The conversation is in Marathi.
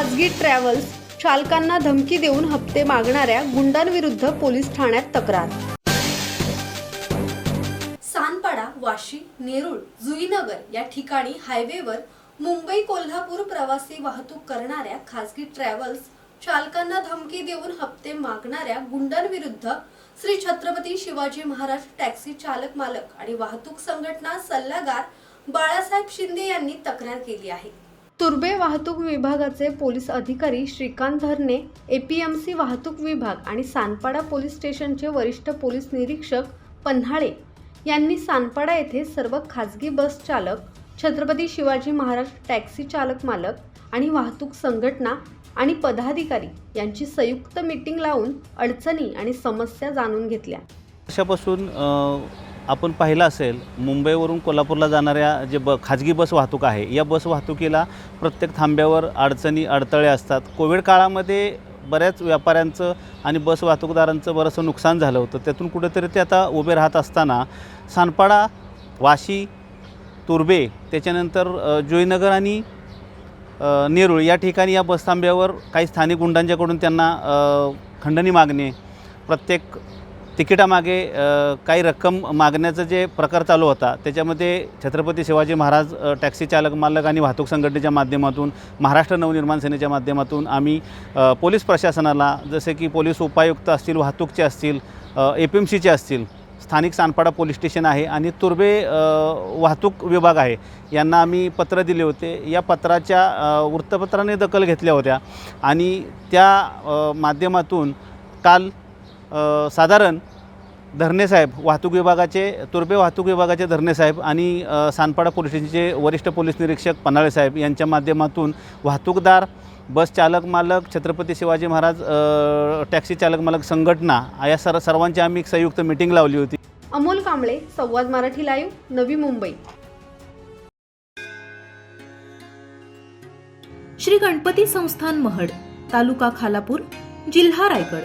खासगी ट्रॅव्हल्स चालकांना धमकी देऊन हप्ते मागणाऱ्या गुंडांविरुद्ध पोलीस ठाण्यात तक्रार. सानपाडा वाशी नेरूळ जुईनगर या ठिकाणी हायवेवर मुंबई कोल्हापूर प्रवासी वाहतूक करणाऱ्या खासगी ट्रॅव्हल्स चालकांना धमकी देऊन हप्ते मागणाऱ्या गुंडांविरुद्ध श्री छत्रपती शिवाजी महाराज टॅक्सी चालक मालक आणि वाहतूक संघटना सल्लागार बाळासाहेब शिंदे यांनी तक्रार केली आहे. तुर्बे वाहतूक विभागाचे पोलीस अधिकारी श्रीकांत धरणे एपीएमसी वाहतूक विभाग आणि सानपाडा पोलीस स्टेशनचे वरिष्ठ पोलीस निरीक्षक पन्हाळे यांनी सानपाडा येथे सर्व खाजगी बस चालक छत्रपती शिवाजी महाराज टॅक्सी चालक मालक आणि वाहतूक संघटना आणि पदाधिकारी यांची संयुक्त मीटिंग लावून अडचणी आणि समस्या जाणून घेतल्या. अशापासून आपण पाहिलं असेल मुंबईवरून कोल्हापूरला जाणाऱ्या जे ब खाजगी बस वाहतूक आहे या बस वाहतुकीला प्रत्येक थांब्यावर अडचणी अडथळे असतात. कोविड काळामध्ये बऱ्याच व्यापाऱ्यांचं आणि बस वाहतूकदारांचं बरंचसं नुकसान झालं होतं. त्यातून कुठेतरी ते आता उभे राहत असताना सानपाडा वाशी तुर्बे त्याच्यानंतर जोईनगर आणि नेरूळ या ठिकाणी या बसथांब्यावर काही स्थानिक गुंडांच्याकडून त्यांना खंडणी मागणे प्रत्येक तिकिटामागे काही रक्कम मागण्याचं जे प्रकार चालू होता त्याच्यामध्ये छत्रपती शिवाजी महाराज टॅक्सी चालक मालक आणि वाहतूक संघटनेच्या माध्यमातून महाराष्ट्र नवनिर्माण सेनेच्या माध्यमातून आम्ही पोलीस प्रशासनाला जसे की पोलीस उपायुक्त असतील वाहतूकचे असतील ए पी एम सीचे असतील स्थानिक सानपाडा पोलीस स्टेशन आहे आणि तुर्बे वाहतूक विभाग आहे यांना आम्ही पत्र दिले होते. या पत्राच्या वृत्तपत्राने दखल घेतल्या होत्या आणि त्या माध्यमातून काल साधारण साधारण धरणेसाहेब वाहतूक विभागाचे तुर्बे वाहतूक विभागाचे धरणेसाहेब आणि अ, सानपाडा पोलीस स्टेशनचे वरिष्ठ पोलीस निरीक्षक पन्हाळे साहेब यांच्या माध्यमातून वाहतूकदार बस चालक मालक छत्रपती शिवाजी महाराज टॅक्सी चालक मालक संघटना या सर सर्वांची आम्ही एक संयुक्त मिटिंग लावली होती. अमोल कांबळे संवाद मराठी लाईव्ह नवी मुंबई. श्री गणपती संस्थान महड तालुका खालापूर जिल्हा रायगड.